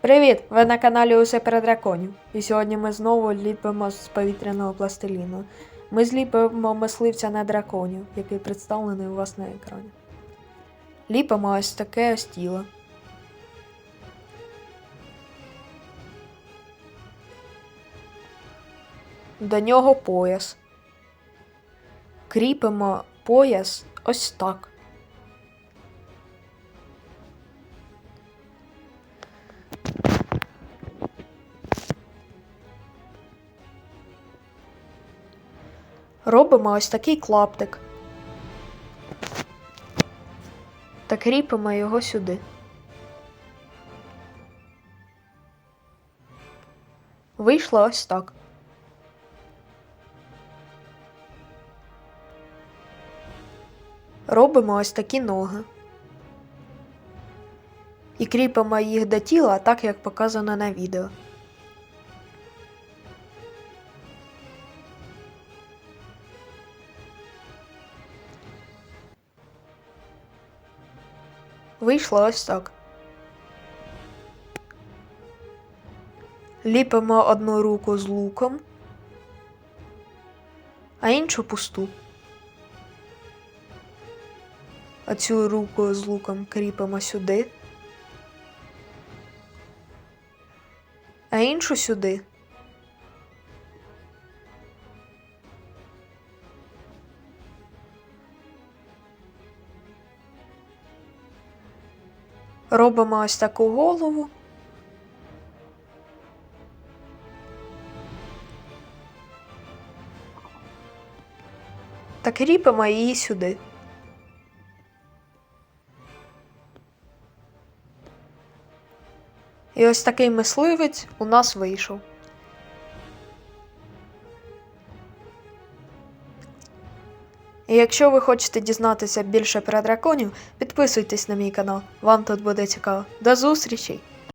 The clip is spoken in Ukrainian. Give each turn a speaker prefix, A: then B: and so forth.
A: Привіт! Ви на каналі Усе про драконів. І сьогодні ми знову ліпимо з повітряного пластиліну. Ми зліпимо мисливця на драконів, який представлений у вас на екрані. Ліпимо ось таке ось тіло. До нього пояс. Кріпимо пояс ось так. Робимо ось такий клаптик. Та кріпимо його сюди. Вийшло ось так. Робимо ось такі ноги. І кріпимо їх до тіла так, як показано на відео. Вийшло ось так. Ліпимо одну руку з луком, а іншу пусту. Оцю руку з луком кріпимо сюди, а іншу сюди. Робимо ось таку голову. Та кріпимо її сюди. І ось такий мисливець у нас вийшов. І якщо ви хочете дізнатися більше про драконів, підписуйтесь на мій канал. Вам тут буде цікаво. До зустрічей!